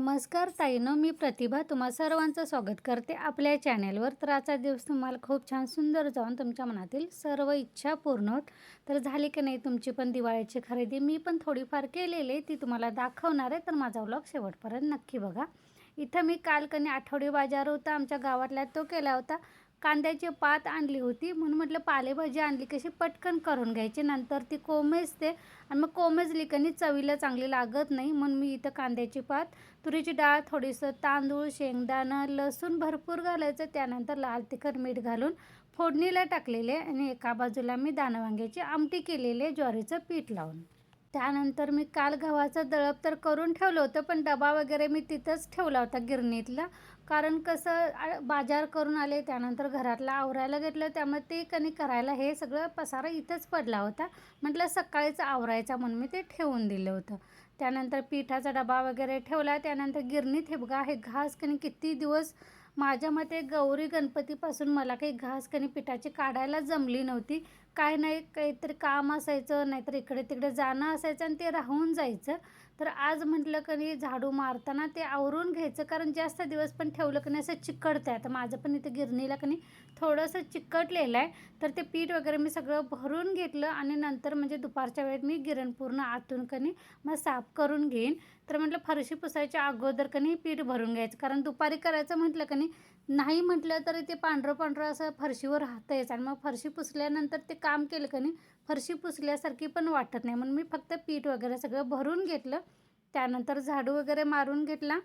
नमस्कार ताईनो मी प्रतिभा तुम्हा सर्वांचं स्वागत करते आपल्या चॅनेलवर. तर आजचा दिवस तुम्हाला खूप छान सुंदर जाऊन तुमच्या मनातील सर्व इच्छा पूर्ण होत. तर झाली की नाही तुमची पण दिवाळीची खरेदी? मी पण थोडीफार केलेली आहे ती तुम्हाला दाखवणार आहे. तर माझा व्लॉग शेवटपर्यंत नक्की बघा. इथं मी काल कनी आठवडी बाजार होता आमच्या गावातल्या तो केला होता. कांद्याची पात आणली होती म्हणून म्हटलं पालेभाजी आणली कशी पटकन करून घ्यायची नंतर ती कोमेजते. आणि मग कोमेजली कनी चवीला चांगली लागत नाही म्हणून मी इथं कांद्याची पात तुरीची डाळ थोडीसं तांदूळ शेंगदाणं लसूण भरपूर घालायचं त्यानंतर लाल तिखट मीठ घालून फोडणीला टाकलेले आणि एका बाजूला मी दाणवांग्याची आमटी केलेली आहे ज्वारीचं पीठ लावून. त्यानंतर मी काल गव्हाचं दळप तर करून ठेवलं होतं पण डबा वगैरे मी तिथंच ठेवला होता गिरणीतला. कारण कसं बाजार करून आले त्यानंतर घरातला आवरायला घेतलं त्यामुळे ते कणी करायला हे सगळं पसारा इथंच पडला होता. म्हटलं सकाळीच आवरायचा म्हणून मी ते ठेवून दिलं होतं. त्यानंतर पिठाचा डबा वगैरे ठेवला त्यानंतर गिरणीत हे बघा हे घास कणी किती दिवस माझ्या मते गौरी गणपतीपासून मला काही घास कणी पिठाची काढायला जमली नव्हती. काय नाही काहीतरी काम असायचं नाहीतर इकडे तिकडे जाणं असायचं आणि ते राहून जायचं. तर आज म्हटलं कणी झाडू मारताना ते आवरून घ्यायचं कारण जास्त दिवस पण ठेवलं की नाही असं चिकटतं आहे आता माझं पण इथे गिरणीला कणी थोडंसं चिकटलेलं आहे. तर ते पीठ वगैरे मी सगळं भरून घेतलं आणि नंतर म्हणजे दुपारच्या वेळेत मी गिरण पूर्ण आतून कणी मग साफ करून घेईन. तर म्हटलं फरशी पुसायच्या अगोदर कणी पीठ भरून घ्यायचं कारण दुपारी करायचं म्हटलं कणी नाही म्हटलं तरी ते पांढरं पांढरं असं फरशीवर राहतंयच आणि मग फरशी पुसल्यानंतर ते काम केलं का नाही फरशी पुसल्यासारखी पण वाटत नाही. म्हणून मी फक्त पीठ वगैरे सगळं भरून घेतलं. त्यानंतर झाडू वगैरे मारून घेतला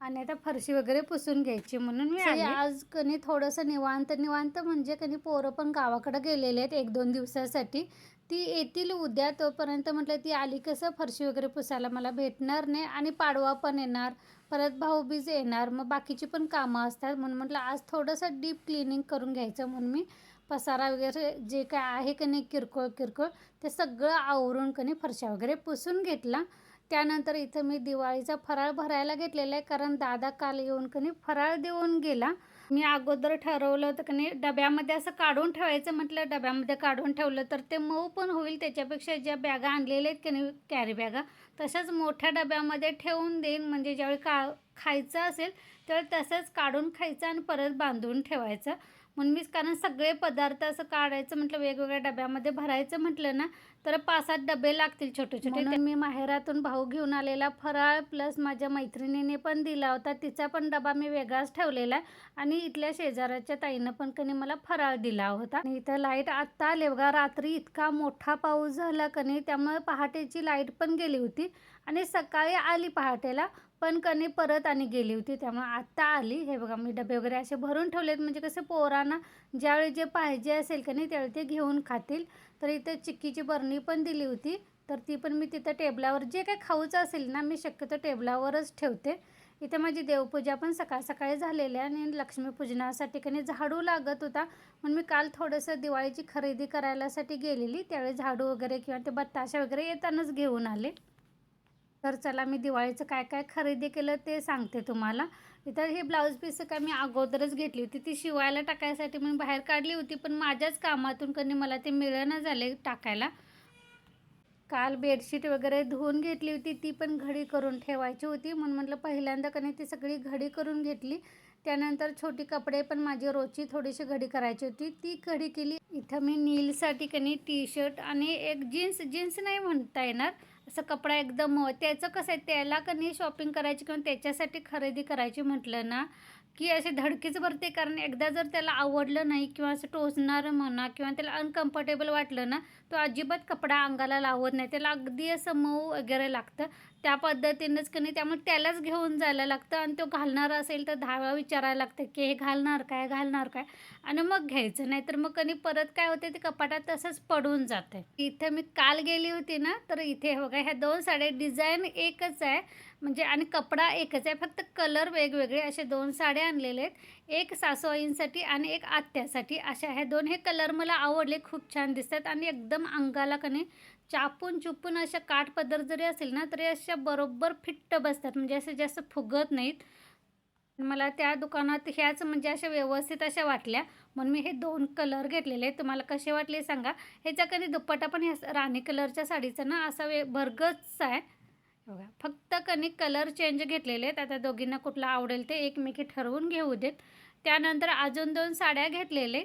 आणि आता फरशी वगैरे पुसून घ्यायची म्हणून मी. आज कनी थोडंसं निवांत निवांत म्हणजे कनी पोरं पण गावाकडे गेलेले आहेत एक दोन दिवसासाठी. ती येतील उद्या तोपर्यंत म्हटलं ती आली कसं? फरशी वगैरे पुसायला मला भेटणार नाही आणि पाडवा पण येणार परत भाऊबीज येणार मग बाकीची पण कामं असतात. म्हणून म्हटलं आज थोडंसं डीप क्लिनिंग करून घ्यायचं म्हणून मी. पसारा वगैरे जे काय आहे की नाही किरकोळ किरकोळ ते सगळं आवरून कनी फरशा वगैरे पुसून घेतला. त्यानंतर इथं मी दिवाळीचा फराळ भरायला घेतलेला आहे कारण दादा काल येऊन कनी फराळ देऊन गेला. मी अगोदर ठरवलं होतं की नाही डब्यामध्ये असं काढून ठेवायचं म्हटलं डब्यामध्ये काढून ठेवलं तर ते मऊ पण होईल त्याच्यापेक्षा ज्या बॅगा आणलेल्या आहेत की नाही कॅरी बॅगा तशाच मोठ्या डब्यामध्ये ठेवून देईन. म्हणजे ज्यावेळी का खायचं असेल त्यावेळी तसंच काढून खायचं आणि परत बांधून ठेवायचं. म्हणून मी कारण सगळे पदार्थ असं काढायचं म्हटलं वेगवेगळ्या डब्यामध्ये भरायचं म्हटलं ना तर पाच सात डबे लागतील छोटे छोटे मी माहेरातून भाऊ घेऊन आलेला फराळ प्लस माझ्या मैत्रिणीने पण दिला होता तिचा पण डबा मी वेगळाच ठेवलेला आहे आणि इथल्या शेजाऱ्याच्या ताईनं पण कनी मला फराळ दिला होता. आणि इथं लाइट आत्ता आले बघा रात्री इतका मोठा पाऊस झाला कनी त्यामुळे पहाटेची लाइट पण गेली होती आणि सकाळी आली पहाटेला. पण कनी परत आणि गेली होती त्यामुळे आत्ता आली. हे बघा मी डबे वगैरे असे भरून ठेवलेत. म्हणजे कसे पोरांना ज्यावेळी जे पाहिजे असेल का नाही त्यावेळी ते घेऊन खातील. तर इथे चिक्कीची बरणी पण दिली होती. तर ती पण मी तिथं टेबलावर जे काही खाऊचं असेल ना मी शक्यतो टेबलावरच ठेवते. इथे माझी देवपूजा पण सकाळ सकाळी झालेली आहे आणि लक्ष्मीपूजनासाठी कणी झाडू लागत होता. म्हणून मी काल थोडंसं दिवाळीची खरेदी करायलासाठी गेलेली. त्यावेळी झाडू वगैरे किंवा ते बत्ताशा वगैरे येतानाच घेऊन आले. तर चला मी दिवाळीचं काय काय खरेदी केलं ते सांगते तुम्हाला. इथं हे ब्लाऊज पीस काय मी अगोदरच घेतली होती. ती शिवायला टाकायसाठी मी बाहेर काढली होती पण माझ्याच कामातून कधी मला ते मिळेना झाले टाकायला. काल बेडशीट वगैरे धुवून घेतली होती ती पण घडी करून ठेवायची होती. म्हणून म्हटलं पहिल्यांदा कने ती सगळी घडी करून घेतली. त्यानंतर छोटी कपडे पण माझी रोजची थोडीशी घडी करायची होती. ती घडी केली. इथं मी नीलसाठी कनी टी शर्ट आणि एक जीन्स जीन्स नाही म्हणता येणार. असं कपडा एकदम त्याचं कसं आहे त्याला कनी शॉपिंग करायची किंवा त्याच्यासाठी खरेदी करायची म्हटलं ना की असे धडकीच भरते कारण एकदा जर त्याला आवडलं नाही किंवा असं टोचणारं म्हणा किंवा त्याला अनकम्फर्टेबल वाटलं ना तो अजिबात कपडा अंगाला लावत नाही. त्याला अगदी असं मऊ वगैरे लागतं. त्या पद्धतीनंच कनी त्यामुळे त्यालाच घेऊन जायला लागतं आणि तो घालणार असेल तर धावा विचारायला लागतं की हे घालणार काय घालणार काय? आणि मग घ्यायचं. नाही तर मग कनी परत काय होते ते कपाटात तसंच पडून जाते. इथे मी काल गेली होती ना तर इथे बघा ह्या दोन साड्या डिझाईन एकच आहे. म्हणजे आणि कपडा एकच आहे. फक्त कलर वेगवेगळे असे दोन साड्या आणलेले आहेत. एक सासूआईंसाठी आणि एक आत्यासाठी अशा ह्या दोन. हे कलर मला आवडले खूप छान दिसतात. आणि एकदम अंगाला कनी चापून चुपून अशा काठ पदर जरी असेल ना तरी अशा बरोबर फिट्ट बसतात. म्हणजे असे जास्त फुगत नाहीत. मला त्या दुकानात ह्याच म्हणजे अशा व्यवस्थित अशा वाटल्या. म्हणून मी हे दोन कलर घेतलेले तुम्हाला कसे वाटले सांगा. ह्याच्या कधी दुपट्टा पण ह्या राणी कलरच्या साडीचा ना असा वे भरगच आहे. बघा. फक्त कणी कलर चेंज घेतलेले आहेत. आता दोघींना कुठला आवडेल ते एकमेकी ठरवून घेऊ देत. त्यानंतर अजून दोन साड्या घेतलेले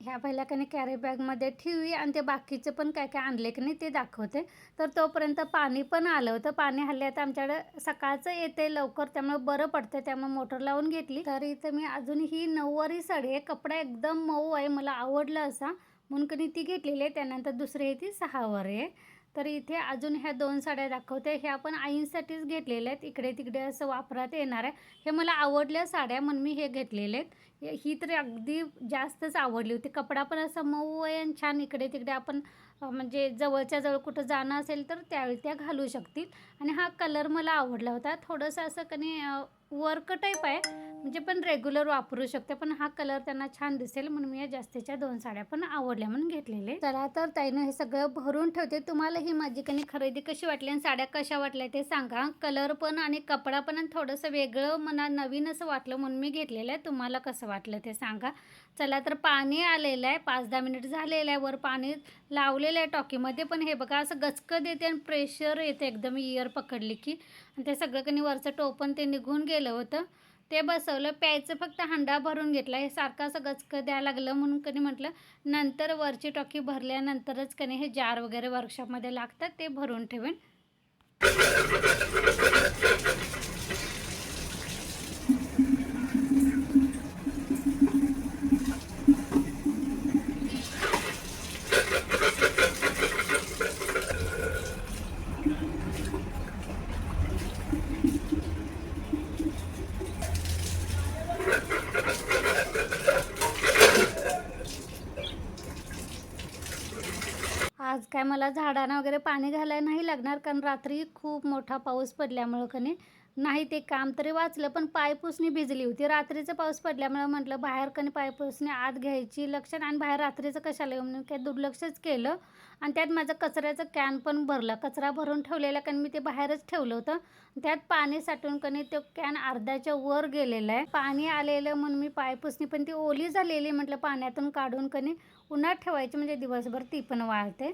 ह्या पहिल्या कणी कॅरी बॅगमध्ये ठेवी आणि ते बाकीचं पण काय काय आणले की नाही ते दाखवते. तर तोपर्यंत पाणी पण आलं होतं. पाणी हल्ले आता आमच्याकडे सकाळचं येते लवकर त्यामुळे बरं पडतं त्यामुळे मोटर लावून घेतली. तर इथं मी अजून ही नऊवारी साडी आहे. कपडा एकदम मऊ आहे. मला आवडला असा. म्हणून कधी ती घेतलेली आहे. त्यानंतर दुसरी आहे ती सहावारी आहे. तर इथे अजून ह्या दोन साड्या दाखवते. ह्या पण आईंसाठीच घेतलेल्या आहेत. इकडे तिकडे असं वापरात येणार आहे. हे मला आवडल्या साड्या म्हणून मी हे घेतलेले आहेत. ही तर अगदी जास्तच आवडली होती. कपडा पण असा मऊ आहे आणि छान इकडे तिकडे आपण म्हणजे जवळच्या जवळ कुठं जाणं असेल तर त्यावेळी त्या घालू शकतील. आणि हा कलर मला आवडला होता. थोडंसं असं कनी वर्क टाईप आहे. म्हणजे पण रेग्युलर वापरू शकते पण हा कलर त्यांना छान दिसेल म्हणून मी या जास्तीच्या दोन साड्या पण आवडल्या म्हणून घेतलेले. चला तर ताईनं हे सगळं भरून ठेवते. तुम्हाला ही माझी कणी खरेदी कशी वाटली आणि साड्या कशा वाटल्या ते सांगा. कलर पण आणि कपडा पण आणि थोडंसं वेगळं मला नवीन असं वाटलं म्हणून मी घेतलेलं आहे. तुम्हाला कसं वाटलं ते सांगा. चला तर पाणी आलेलं आहे. पाच दहा मिनिट झालेलं आहे. वर पाणी लावलेलं आहे टॉकीमध्ये पण हे बघा असं गचकं देते आणि प्रेशर येते. एकदम इयर पकडली की. आणि ते सगळं कणी वरचं टोपण ते निघून गेलं होतं. ते बसवलं प्यायचं फक्त हांडा भरून घेतला. हे सारखा असं गचकं द्यायला लागलं म्हणून कधी म्हटलं नंतर वरची टॉकी भरल्यानंतरच कनी हे जार वगैरे वर्कशॉपमध्ये लागतात ते भरून ठेवेन आज काय मला झाडांना वगैरे पाणी घालायला नाही लागणार कारण रात्री खूप मोठा पाऊस पडल्यामुळं कणी नाही ते काम तरी वाचलं पण पायपुसणी भिजली होती. रात्रीचं पाऊस पडल्यामुळं म्हटलं बाहेर कणी पायपुसणी आत घ्यायची लक्षात आणि बाहेर रात्रीचं कशाला येऊ? म्हणून काय दुर्लक्षच केलं. आणि त्यात माझं कचऱ्याचं कॅन पण भरलं. कचरा भरून ठेवलेला कारण मी ते बाहेरच ठेवलं होतं. त्यात पाणी साठवून कणी तो कॅन अर्ध्याच्या वर गेलेला आहे. पाणी आलेलं म्हणून मी पायपुसणी पण ती ओली झालेली म्हटलं पाण्यातून काढून कणी उन्हात ठेवायची म्हणजे दिवसभर ती पण वाळते.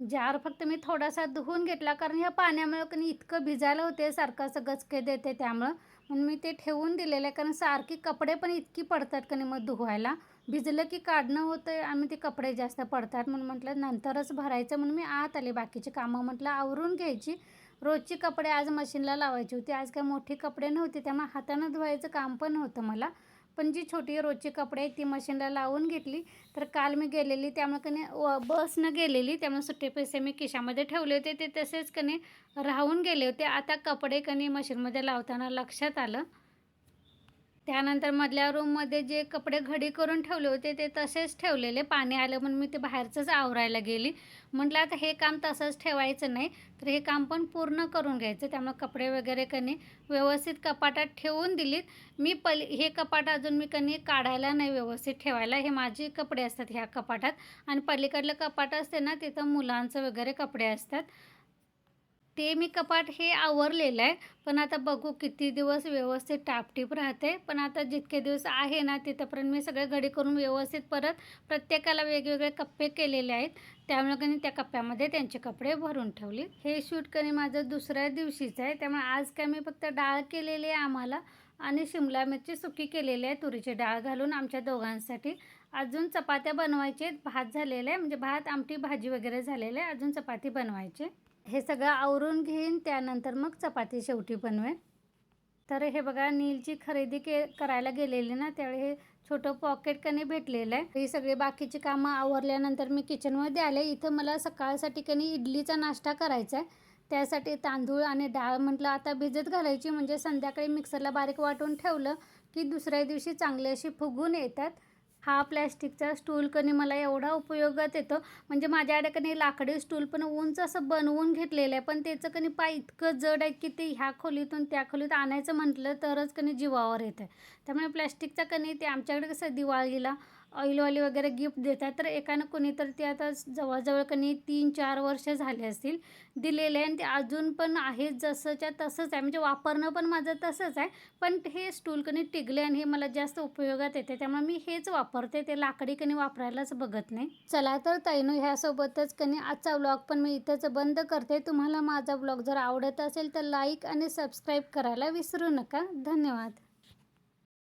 जार फक्त मी थोडासा धुवून घेतला कारण ह्या पाण्यामुळं कणी इतकं भिजायला होते सारखं असं गचके देते त्यामुळं. म्हणून मी ते ठेवून दिलेलं आहे कारण सारखी कपडे पण इतकी पडतात का नाही मग धुवायला. भिजलं की काढणं होतं आणि ते कपडे जास्त पडतात म्हणून म्हटलं नंतरच भरायचं म्हणून मी आत आले बाकीची कामं. म्हटलं आवरून घ्यायची. रोजची कपडे आज मशीनला लावायची होती आज काय मोठी कपडे नव्हते त्यामुळे हातानं धुवायचं काम पण होतं मला. पण जी छोटी रोजची कपडे आहेत ती मशीनला लावून घेतली. तर काल मी गेलेली त्यामुळे कने व बसनं गेलेली त्यामुळे सुट्टे पैसे मी खिशामध्ये ठेवले होते. ते तसेच कने राहून गेले होते. आता कपडे कनी मशीनमध्ये लावताना लक्षात आलं. त्यानंतर मधल्या रूममध्ये जे कपडे घडी करून ठेवले होते ते तसेच ठेवलेले. पाणी आलं म्हणून मी ते बाहेरचंच आवरायला गेली. म्हटलं आता हे काम तसंच ठेवायचं नाही तर हे काम पण पूर्ण करून घ्यायचं. त्यामुळे कपडे वगैरे कनी व्यवस्थित कपाटात ठेवून दिलीत. मी पल हे कपाट अजून मी कनी काढायला नाही व्यवस्थित ठेवायला. हे माझे कपडे असतात ह्या कपाटात. आणि पलीकडलं कपाट असते ना तिथं मुलांचं वगैरे कपडे असतात. ते मी कपाट हे आवरलेलं आहे. पण आता बघू किती दिवस व्यवस्थित टापटीप राहते. पण आता जितके दिवस आहे ना तिथंपर्यंत मी सगळे घडी करून व्यवस्थित परत प्रत्येकाला वेगवेगळे कप्पे केलेले आहेत. त्यामुळे कणी त्या कप्प्यामध्ये त्यांचे कपडे भरून ठेवले. हे शूट कणी माझं दुसऱ्या दिवशीचं आहे. त्यामुळे आज काय मी फक्त डाळ केलेली आहे आम्हाला आणि शिमला मिरची सुकी केलेली आहे. तुरीची डाळ घालून आमच्या दोघांसाठी. अजून चपात्या बनवायचे. आहेत भात झालेला आहे. म्हणजे भात आमटी भाजी वगैरे झालेलं आहे. अजून चपाती बनवायचे. हे सगळं आवरून घेईन त्यानंतर मग चपाती शेवटी बनवेन. तर हे बघा नीलची खरेदी के करायला गेलेली ना त्यावेळी हे छोटं पॉकेट कनी भेटलेलं आहे. ही सगळी बाकीची कामं आवरल्यानंतर मी किचनमध्ये आले इथं मला सकाळसाठी कनी इडलीचा नाश्ता करायचा आहे. त्यासाठी तांदूळ आणि डाळ म्हटलं आता भिजत घालायची. म्हणजे संध्याकाळी मिक्सरला बारीक वाटून ठेवलं की दुसऱ्या दिवशी चांगले अशी फुगून येतात. हा प्लॅस्टिकचा स्टूल कनी मला एवढा उपयोगात येतो. म्हणजे माझ्याकडे कनी लाकडी स्टूल पण उंच असं बनवून घेतलेलं आहे. पण त्याचं कनी पाय इतकं जड आहे की ते ह्या खोलीतून त्या खोलीत आणायचं म्हटलं तरच कनी जीवावर येतं आहे त्यामुळे प्लॅस्टिकचा कनी ते आमच्याकडे कसं दिवाळीला ऑइलवाली वगैरे गिफ्ट देतात. तर एकानं कोणीतरी ते आता जवळजवळ कणी तीन चार वर्ष झाले असतील दिलेले आहे आणि ते अजून पण आहे जसंच्या तसंच आहे. म्हणजे वापरणं पण माझं तसंच आहे. पण हे स्टूल कणी टिकले आणि हे मला जास्त उपयोगात येते. त्यामुळे मी हेच वापरते. ते लाकडी कणी वापरायलाच बघत नाही. चला तर ताईनो ह्यासोबतच कणी आजचा व्लॉग पण मी इथंच बंद करते. तुम्हाला माझा व्लॉग जर आवडत असेल तर लाईक आणि सबस्क्राईब करायला विसरू नका. धन्यवाद.